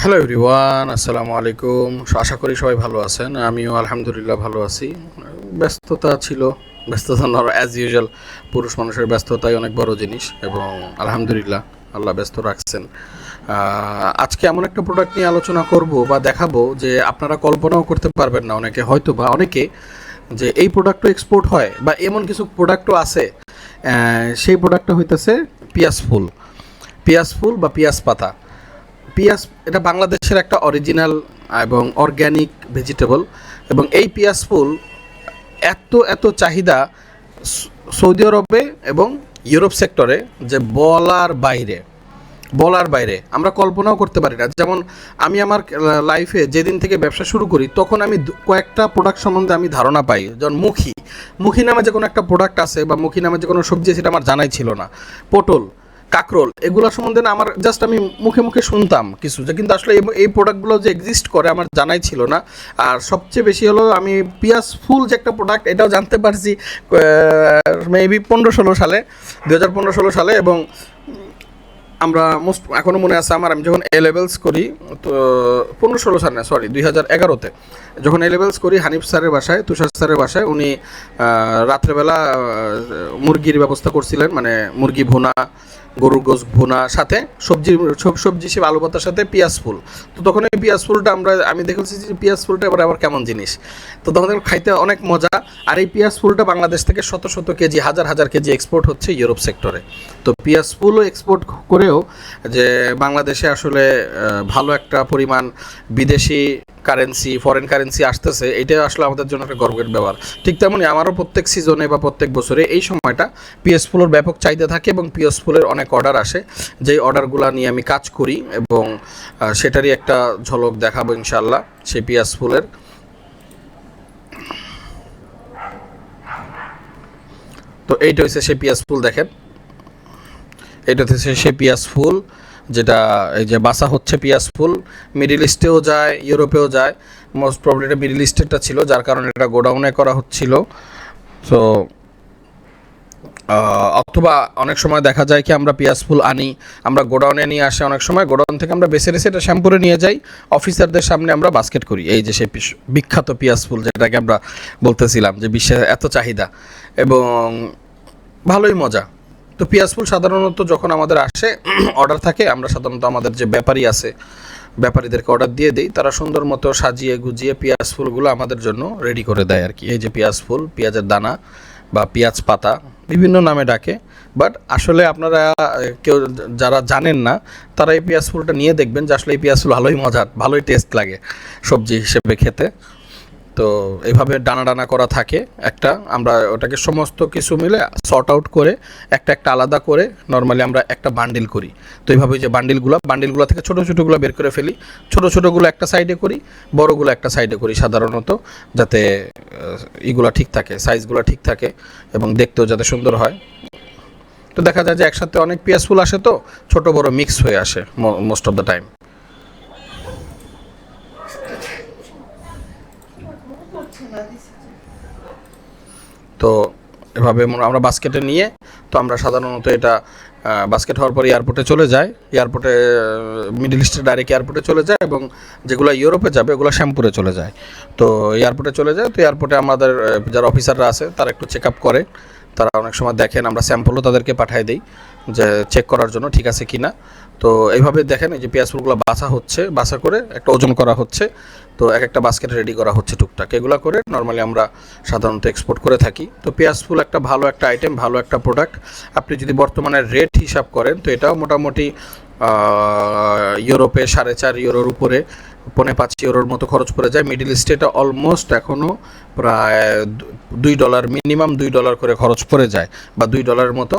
Hello everyone আসসালামু আলাইকুম। আশা করি সবাই ভালো আছেন। আমিও আলহামদুলিল্লাহ ভালো আছি। ব্যস্ততা ছিল, ব্যস্ততা নর অ্যাজ ইউজুয়াল পুরুষ মানুষের ব্যস্ততাই অনেক বড় জিনিস এবং আলহামদুলিল্লাহ, আল্লাহ ব্যস্ত রাখছেন। আজকে এমন একটা প্রোডাক্ট নিয়ে আলোচনা করব বা দেখাবো যে আপনারা কল্পনাও করতে পারবেন না অনেকে হয়তো বা অনেকে, যে এই প্রোডাক্টও এক্সপোর্ট হয় বা এমন কিছু প্রোডাক্টও আছে সেই প্রোডাক্টটা হইতেছে পিয়াজ ফুল। পিয়াজ ফুল বা পিয়াজ পাতা। পিঁয়াজ, এটা বাংলাদেশের একটা অরিজিনাল এবং অর্গ্যানিক ভেজিটেবল এবং এই পিঁয়াজ ফুল এত এত চাহিদা সৌদি আরবে এবং ইউরোপ সেক্টরে যে বলার বাইরে বলার বাইরে আমরা কল্পনাও করতে পারি না। যেমন আমি আমার লাইফে যেদিন থেকে ব্যবসা শুরু করি, তখন আমি কয়েকটা প্রোডাক্ট সম্বন্ধে আমি ধারণা পাই। যেমন মুখী মুখী নামে যে কোনো একটা প্রোডাক্ট আছে বা মুখী নামে যে কোনো সবজি সেটা আমার জানাই ছিল না। পটল কাকরোল, এগুলো সম্বন্ধে না আমার জাস্ট আমি মুখে মুখে শুনতাম কিছু, যে কিন্তু আসলে এই- প্রোডাক্টগুলো যে এক্সিস্ট করে আমার জানাই ছিল না। আর সবচেয়ে বেশি হলো আমি পিয়াজ ফুল যে একটা প্রোডাক্ট এটাও জানতে পারছি মেবি পনেরো ষোলো সালে দু হাজার পনেরো ষোলো সালে এবং আমরা মোস্ট এখনও মনে আছে আমার, আমি যখন এ লেভেলস করি, তো পনেরো ষোলো সাল না সরি দুই হাজার এগারোতে, যখন এ লেভেলস করি, হানিফ স্যারের বাসায়, তুষার স্যারের বাসায়, উনি রাত্রেবেলা মুরগির ব্যবস্থা করছিলেন মানে মুরগি ভুনা গরুর গোস ভুনা, সাথে সবজি, সব সবজি সে আলু পাতার সাথে পেঁয়াজ ফুল। তো তখন এই পেঁয়াজ ফুলটা আমরা, আমি দেখেছি যে পেঁয়াজ ফুলটা এবার আবার কেমন জিনিস। তো তখন খাইতে অনেক মজা। আর এই পেঁয়াজ ফুলটা বাংলাদেশ থেকে শত শত কেজি, হাজার হাজার কেজি এক্সপোর্ট হচ্ছে ইউরোপ সেক্টরে তো পেঁয়াজ ফুলও এক্সপোর্ট করেও যে বাংলাদেশে আসলে ভালো একটা পরিমাণ বিদেশি কারেন্সি ফরেন কারেন্সি আসতেছে এটা আসলে আমাদের জন্য একটা গর্বের ব্যাপার। ঠিক তেমনই আমারও প্রত্যেক সিজনে বা প্রত্যেক বছরে এই সময়টা পিএস ফুলের ব্যাপক চাহিদা থাকে এবং পিএস ফুলের অনেক অর্ডার আসে। যেই অর্ডারগুলো নিয়ে আমি কাজ করি এবং সেটারই একটা ঝলক দেখাবো ইনশাল্লাহ সেই পিয়াজ ফুলের। তো এইটা হচ্ছে সেই পিয়াজ ফুল, দেখেন। এটা হচ্ছে সেই পিয়াজ ফুল, যেটা এই যে বাসা হচ্ছে পিয়াজ ফুল। মিডিল ইস্টেও যায়, ইউরোপেও যায়। মোস্ট প্রবলি এটা মিডিল ইস্টেরটা ছিল, যার কারণে এটা গোডাউনে করা হচ্ছিল। তো অথবা অনেক সময় দেখা যায় কি আমরা পিয়াজ, ফুল আনি, আমরা গোডাউনে নিয়ে আসে, অনেক সময় গোডাউন থেকে আমরা বেছে রেসে এটা শ্যাম্পুরে নিয়ে যাই, অফিসারদের সামনে আমরা বাস্কেট করি। এই যে সেই বিখ্যাত পিয়াজ, ফুল যেটাকে আমরা বলতেছিলাম যে বিশ্বের এত চাহিদা এবং ভালোই মজা। তো পিয়াজ, ফুল সাধারণত যখন আমাদের আসে অর্ডার থাকে, আমরা সাধারণত আমাদের যে ব্যাপারী আছে, ব্যাপারীদেরকে অর্ডার দিয়ে দিই, তারা সুন্দর মতো সাজিয়ে গুজিয়ে পেঁয়াজ, ফুলগুলো আমাদের জন্য রেডি করে দেয় আর কি এই যে পেঁয়াজ, ফুল, পেঁয়াজের দানা বা পেঁয়াজ পাতা, বিভিন্ন নামে ডাকে। বাট আসলে আপনারা, কেউ যারা জানেন না, তারা এই পেঁয়াজ ফুলটা নিয়ে দেখবেন যে আসলে এই পেঁয়াজ ফুল ভালোই মজার, ভালোই টেস্ট লাগে সবজি হিসেবে খেতে। তো এইভাবে ডানা ডানা করা থাকে একটা। আমরা ওটাকে সমস্ত কিছু মিলে শর্ট আউট করে একটা একটা আলাদা করে নর্মালি আমরা একটা বান্ডিল করি। তো এইভাবে যে বান্ডিলগুলো বান্ডিলগুলো থেকে ছোটো ছোটোগুলো বের করে ফেলি। ছোটো ছোটোগুলো একটা সাইডে করি বড়গুলো একটা সাইডে করি সাধারণত, যাতে ইগুলা ঠিক থাকে সাইজগুলো ঠিক থাকে এবং দেখতেও যাতে সুন্দর হয়। তো দেখা যায় যে একসাথে অনেক পেঁয়াজ ফুল আসে তো, ছোট বড় মিক্স হয়ে আসে মোস্ট অফ দ্য টাইম তো এভাবে আমরা বাস্কেটে নিয়ে তো আমরা সাধারণত এটা বাস্কেট হওয়ার পর এয়ারপোর্টে চলে যায় এয়ারপোর্টে মিডিল ইস্টে ডাইরেক্ট এয়ারপোর্টে চলে যায় এবং যেগুলো ইউরোপে যাবে, ওগুলো শ্যামপুরে চলে যায় তো এয়ারপোর্টে চলে যায় তো এয়ারপোর্টে আমাদের যারা অফিসাররা আছে, তারা একটু চেক আপ করে। তারা অনেক সময় দেখেন, আমরা স্যাম্পলও তাদেরকে পাঠিয়ে দিই যে চেক করার জন্য ঠিক আছে কি না তো এইভাবে দেখেন, এই যে পেঁয়াজ ফুলগুলো বাসা হচ্ছে বাসা করে একটা ওজন করা হচ্ছে। তো এক একটা বাস্কেট রেডি করা হচ্ছে টুকটাক। এগুলো করে নর্মালি আমরা সাধারণত এক্সপোর্ট করে থাকি। তো পেঁয়াজ ফুল একটা ভালো একটা আইটেম ভালো একটা প্রোডাক্ট আপনি যদি বর্তমানে রেট হিসাব করেন, তো এটাও মোটামুটি ইউরোপে সাড়ে চার ইউরোর উপরে পৌনে পাঁচ ইউরোর মতো খরচ পড়ে যায়। মিডিল ইস্টে এটা অলমোস্ট এখনও প্রায় দুই ডলার মিনিমাম দুই ডলার করে খরচ পড়ে যায় বা দুই ডলারের মতো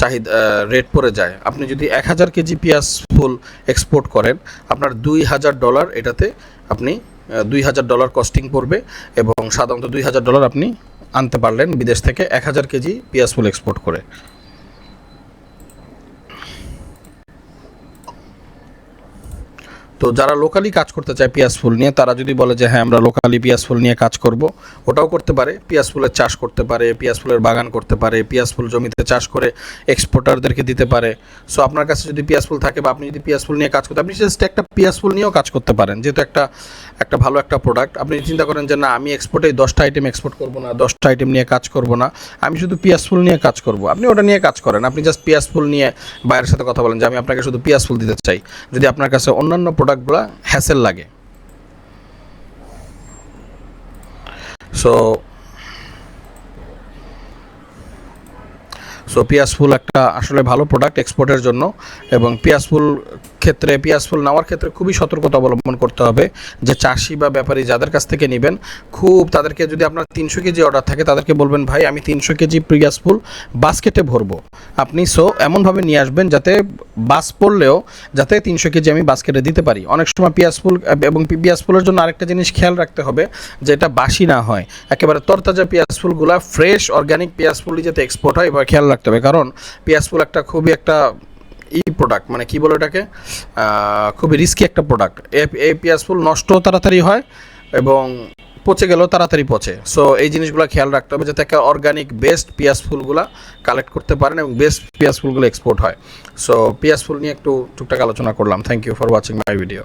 চাহিদা রেট পড়ে যায়। আপনি যদি এক হাজার কেজি পেঁয়াজ ফুল এক্সপোর্ট করেন, আপনার দুই হাজার ডলার এটাতে আপনি দুই হাজার ডলার কস্টিং পড়বে এবং সাধারণত দুই হাজার ডলার আপনি আনতে পারলেন বিদেশ থেকে এক হাজার কেজি পেঁয়াজ ফুল এক্সপোর্ট করে। তো যারা লোকালি কাজ করতে চায় পিয়াজ ফুল নিয়ে, তারা যদি বলে যে হ্যাঁ আমরা লোকালি পিয়াজ ফুল নিয়ে কাজ করব, ওটাও করতে পারে। পিয়াজ ফুলের চাষ করতে পারে, পিয়াজ ফুলের বাগান করতে পারে, পিয়াজ ফুল জমিতে চাষ করে এক্সপোর্টারদেরকে দিতে পারে। সো আপনার কাছে যদি পিয়াজ ফুল থাকে বা আপনি যদি পিয়াজ ফুল নিয়ে কাজ করতে, আপনি জাস্ট একটা পিয়াজ ফুল নিয়েও কাজ করতে পারেন। যেহেতু একটা একটা ভালো একটা প্রোডাক্ট আপনি চিন্তা করেন যে, না, আমি এক্সপোর্টে দশটা আইটেম এক্সপোর্ট করব না, দশটা আইটেম নিয়ে কাজ করব না, আমি শুধু পিয়াজ ফুল নিয়ে কাজ করব। আপনি ওটা নিয়ে কাজ করেন। আপনি জাস্ট পিয়াজ ফুল নিয়ে বাইরের সাথে কথা বলেন যে, আমি আপনাকে শুধু পিয়াজ ফুল দিতে চাই। যদি আপনার কাছে অন্যান্য প্রোডাক্টগুলো হ্যাসেল লাগে। সো সো পিয়াসফুল একটা আসলে ভালো প্রোডাক্ট এক্সপোর্টের জন্য এবং পিয়াজ ফুল ক্ষেত্রে পিয়াজ ফুল নেওয়ার ক্ষেত্রে খুবই সতর্কতা অবলম্বন করতে হবে যে চাষি বা ব্যাপারী যাদের কাছ থেকে নেবেন, খুব তাদেরকে যদি আপনার তিনশো কেজি অর্ডার থাকে, তাদেরকে বলবেন, ভাই, আমি তিনশো কেজি পিয়াজ ফুল বাস্কেটে ভরবো। আপনি সো এমনভাবে নিয়ে আসবেন যাতে বাস পড়লেও যাতে তিনশো কেজি আমি বাস্কেটে দিতে পারি। অনেক সময় পিয়াজ ফুল, এবং পিয়াজ ফুলের জন্য আরেকটা জিনিস খেয়াল রাখতে হবে, যে এটা বাসি না হয়। একেবারে তরতাজা পেঁয়াজ ফুলগুলা ফ্রেশ অর্গ্যানিক পেঁয়াজ ফুলই যাতে এক্সপোর্ট হয় এবার খেয়াল রাখতে হবে। কারণ পেঁয়াজ ফুল একটা খুবই একটা ই প্রোডাক্ট মানে কি বলে এটাকে খুবই রিস্কি একটা প্রোডাক্ট এই পেঁয়াজ ফুল নষ্ট তাড়াতাড়ি হয় এবং পচে গেলেও তাড়াতাড়ি পচে। সো এই জিনিসগুলো খেয়াল রাখতে হবে যাতে একটা অর্গানিক বেস্ট পেঁয়াজ ফুলগুলো কালেক্ট করতে পারেন এবং বেস্ট পেঁয়াজ ফুলগুলো এক্সপোর্ট হয়। সো পেঁয়াজ ফুল নিয়ে একটু টুকটাক আলোচনা করলাম। Thank you for watching my video